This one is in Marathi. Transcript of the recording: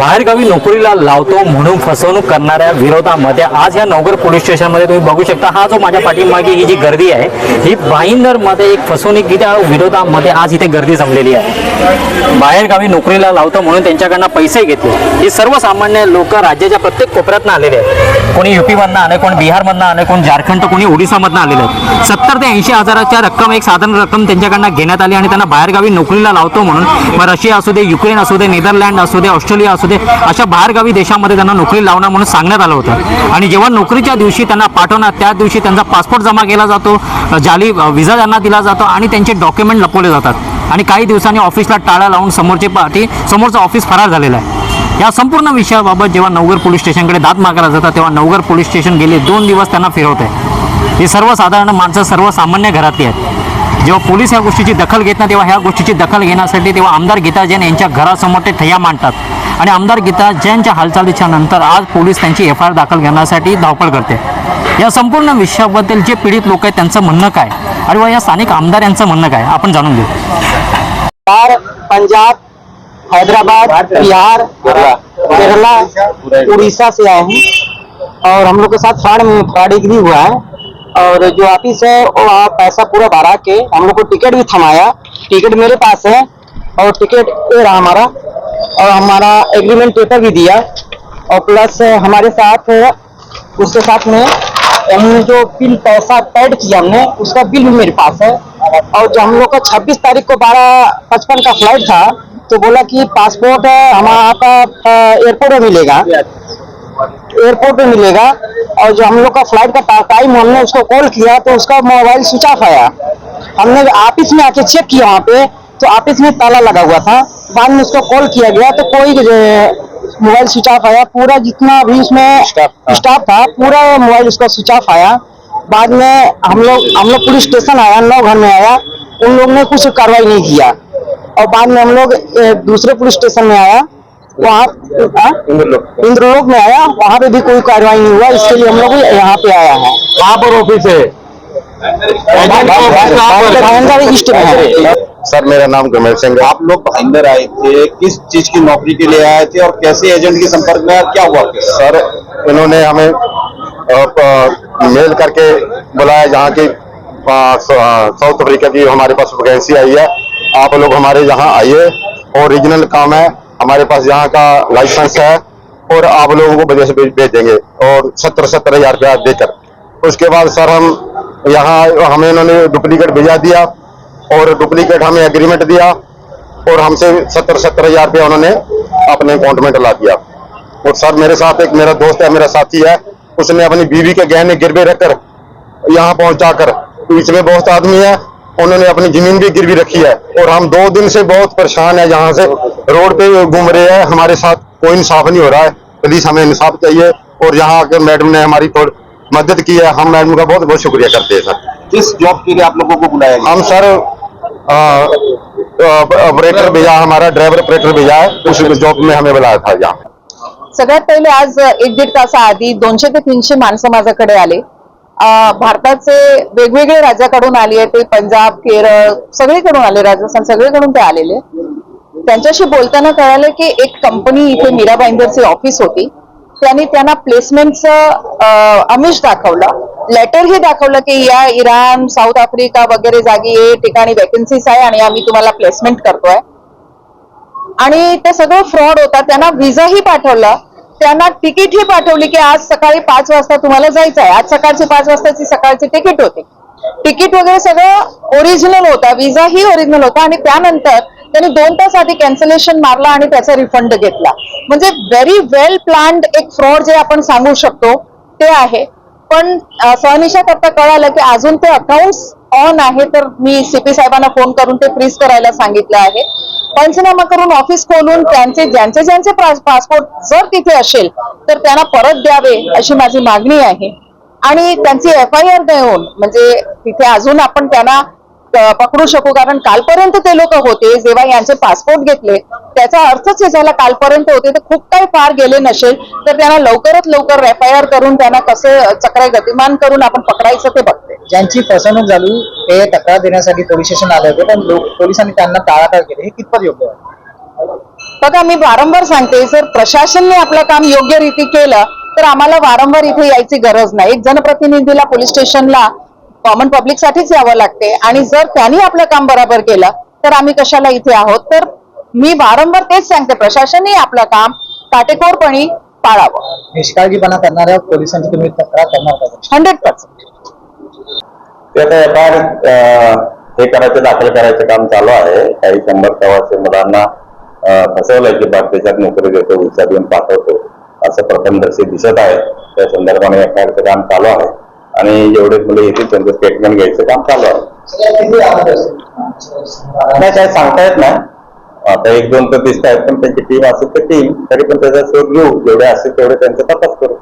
बाहेरगावी नोकरीला लावतो म्हणून फसवणूक करणाऱ्या विरोधामध्ये आज या नवगर पोलीस स्टेशनमध्ये तुम्ही बघू शकता हा जो माझ्या पाठीमागे ही जी गर्दी आहे ही भाईंदरमध्ये एक फसवणुकीच्या विरोधामध्ये आज इथे गर्दी जमलेली आहे. बाहेरगावी नोकरीला लावतो म्हणून त्यांच्याकडनं पैसे घेतले. हे सर्वसामान्य लोक राज्याच्या प्रत्येक कोपऱ्यातनं आलेले आहेत. कोणी युपीमधनं आले कोण बिहारमधनं आले कोण झारखंड तर कोणी ओडिसामधनं आलेले आहेत. सत्तर ते ऐंशी हजाराच्या रक्कम एक साधारण रक्कम त्यांच्याकडनं घेण्यात आली आणि त्यांना बाहेरगावी नोकरीला लावतो म्हणून मग रशिया असू दे युक्रेन असू दे नेदरलँड असू दे ऑस्ट्रेलिया असू दे अशा बाहेरगावी देशामध्ये त्यांना नोकरी लावणार म्हणून सांगण्यात आलं होतं. आणि जेव्हा नोकरीच्या दिवशी त्यांना पाठवणार त्या दिवशी त्यांचा पासपोर्ट जमा केला जातो जाली व्हिसा त्यांना दिला जातो आणि त्यांचे डॉक्युमेंट लपवले जातात. आणि काही दिवसांनी ऑफिसला टाळा लावून समोरचे पार्टी समोरचं ऑफिस फरार झालेलं आहे. या संपूर्ण विषयाबाबत जेव्हा नवगर पोलीस स्टेशनकडे दाद मागायला जातात तेव्हा नवगर पोलीस स्टेशन गेले दोन दिवस त्यांना फिरवत आहे. ही सर्वसाधारण माणसं सर्वसामान्य घरातली आहेत. जेव्हा पोलीस या गोष्टीची दखल घेत नाही तेव्हा ह्या गोष्टीची दखल घेण्यासाठी तेव्हा आमदार गीता जैन यांच्या घरासमोर ते ठैया मांडतात. आणि आमदार गीता जैनच्या हालचालीच्या नंतर आज पोलीस त्यांची एफ आय आर दाखल करण्यासाठी धावपळ करते. या संपूर्ण विषयाबद्दल जे पीडित लोक आहेत त्यांचं म्हणणं काय? आणि व या स्थानिक आमदार यांचं म्हणणं काय? आपण जाणून घेऊ. पंजाब हैदराबाद बिहार केरला उड़ीसा से आए हैं। और हम लोग के साथ फ्रॉड में भी हुआ है। और जो ऑफ़िस है, वो वहाँ पैसा पूरा भरा के हम लोग को टिकट भी थमाया। टिकट मेरे पास है और टिकट ये रहा हमारा। और हमारा एग्रीमेंट पेपर भी दिया। और प्लस हमारे साथ, उसके साथ में हमने जो बिल पैसा पेड किया हमने, उसका बिल भी मेरे पास है। और जो हम लोग का 26 तारीख को बारह पचपन का फ़्लाइट था तो बोला कि पासपोर्ट हमारा आपका एयरपोर्ट में मिलेगा। एयरपोर्ट पे मिलेगा और जो हम लोग का फ़्लाइट का टाइम हमने उसको कॉल किया तो उसका मोबाइल स्विच ऑफ़ आया। हमने ऑफ़िस में आके चेक किया वहाँ पे तो ऑफ़िस में ताला लगा हुआ था। बाद में उसको कॉल किया गया तो कोई मोबाइल स्विच ऑफ़ आया। पूरा जितना भी उसमें स्टाफ था। पूरा मोबाइल उसका स्विच ऑफ़ आया। बाद में हम लोग हम लोग पुलिस स्टेशन आया नौ घर में आया। उन लोग ने कुछ कार्रवाई नहीं किया। और बाद में हम लोग दूसरे पुलिस स्टेशन में आया। वहाँ हाँ? इंद्रलोक में। आया? वहाँ पे भी कोई कार्रवाई नहीं हुआ इसके लिए हम लोग यहाँ पे आया है। कहाँ पर ऑफ़िस है। ईस्ट में है। सर मेरा नाम गमेश सिंह आप लोग अंदर आए थे किस चीज़ की नौकरी के लिए आए थे और कैसे एजेंट के संपर्क में और क्या हुआ? सर इन्होंने हमें मेल करके बुलाया जहाँ की साउथ अफ्रीका की हमारे पास वैकेंसी आई है। आप लोग हमारे यहाँ आइए। ओरिजिनल काम है। हमारे पास यहाँ का लाइसेंस है और आप लोगों को बजे से भेज देंगे और सत्तर सत्तर हज़ार रुपया देकर। उसके बाद सर हम यहाँ हमें इन्होंने डुप्लीकेट भेजा दिया और डुप्लीकेट हमें एग्रीमेंट दिया और हमसे सत्तर सत्तर हज़ार रुपया उन्होंने अपने अकाउंट में डला दिया। और सर मेरे साथ एक मेरा दोस्त है, मेरा साथी है, उसने अपनी बीवी के गहने गिरवे रखकर यहाँ पहुँचा कर बीच में बहुत आदमी है उन्होंने अपनी ज़मीन भी गिरवी रखी है। और हम दो दिन से बहुत परेशान है यहाँ से रोड पे घूम रहे हैं। हमारे साथ कोई इंसाफ नहीं हो रहा है। प्लीज़ हमें इंसाफ चाहिए और यहाँ आकर मैडम ने हमारी थोड़ी मदद की है। हम मैडम का बहुत बहुत शुक्रिया करते हैं सर। किस जॉब के लिए आप लोगों को बुलाया हम सर ऑपरेटर भेजा हमारा ड्राइवर ऑपरेटर भेजा है। उस जॉब में हमें बुलाया था यहाँ। सगळ्यात पहिले आज एक दीड तासाआधी दोनशे ते तीनशे माणसं माझ्याकडे आले. भारताचे वेगवेगळे राज्याकडून आली ते पंजाब केरळ सगळीकडून आले राजस्थान सगळीकडून ते आलेले त्यांच्याशी बोलताना कळालं की एक कंपनी इथे मीरा बाईंदरची ऑफिस होती. त्यांनी त्यांना प्लेसमेंटचं आमिष दाखवलं. लेटर हे दाखवलं की या इराण साऊथ आफ्रिका वगैरे जागी हे ठिकाणी वॅकन्सीज आहे आणि आम्ही तुम्हाला प्लेसमेंट करतोय. आणि ते सगळं फ्रॉड होता. त्यांना व्हिजाही पाठवला. त्यांना तिकीटही पाठवली की आज सकाळी पाच वाजता तुम्हाला जायचं आहे. आज सकाळची पाच वाजताची सकाळची तिकीट होती. तिकीट वगैरे सगळं ओरिजिनल होता. विजाही ओरिजिनल होता आणि त्यानंतर त्यांनी दोन तास आधी कॅन्सलेशन मारला आणि त्याचा रिफंड घेतला. म्हणजे व्हेरी वेल प्लॅन्ड एक फ्रॉड जे आपण सांगू शकतो ते आहे. पण सहनिशा करता कळालं की अजून ते अकाउंट्स ऑन आहे तर मी सीपी साहेबांना फोन करून ते फ्रीज करायला सांगितलं आहे. पंचनामा करून ऑफिस खोलून त्यांचे ज्यांचे ज्यांचे पासपोर्ट जर तिथे असेल तर त्यांना परत द्यावे अशी माझी मागणी आहे. आणि त्यांची एफ आय आर देऊन म्हणजे तिथे अजून आपण त्यांना पकडू शकू. कारण कालपर्यंत ते लोक होते जेव्हा यांचे पासपोर्ट घेतले त्याचा अर्थच हे झाला कालपर्यंत होते तर खूप काही फार गेले नसेल. तर त्यांना लवकरात लवकर एफ आय आर करून त्यांना कसे चक्र गतिमान करून आपण पकडायचं ते बघते. ज्यांची फसवणूक झाली ते तक्रार देण्यासाठी पोलीस स्टेशन आले होते पण पोलिसांनी त्यांना टाळाटाळ केली. हे कितपत योग्य आहे? बघा मी वारंवार सांगते जर प्रशासनने आपलं काम योग्य रीती केलं तर आम्हाला वारंवार इथे यायची गरज नाही. एक जनप्रतिनिधीला पोलीस स्टेशनला कॉमन पब्लिक साठीच यावं लागते. आणि जर त्यांनी आपलं काम बरोबर केलं तर आम्ही कशाला इथे आहोत? तर मी वारंवार तेच सांगते. प्रशासनने आपलं काम काटेकोरपणे पाळावं. निष्काळजीपणा करणाऱ्या पोलिसांची तुम्ही तक्रार करणार हंड्रेड पर्सेंट. ते आता एफ हे करायचं दाखल करायचं काम चालू आहे. काही शंभर प्रवासी मुलांना फसवलंय की त्याच्यात नोकरी देतो विचार देऊन पाठवतो असं प्रथमदर्शी दिसत आहे. त्या संदर्भाने एफ आय आरचं काम चालू आहे. आणि जेवढे मुलं येतील त्यांचं स्टेटमेंट घ्यायचं काम चालू आहे. नाही काय सांगता येत नाही. आता एक दोन तर दिसत आहेत पण त्यांची टीम असेल तर टीम तरी पण त्याचा शोध घेऊ. जेवढे असेल तेवढे त्यांचा तपास करू.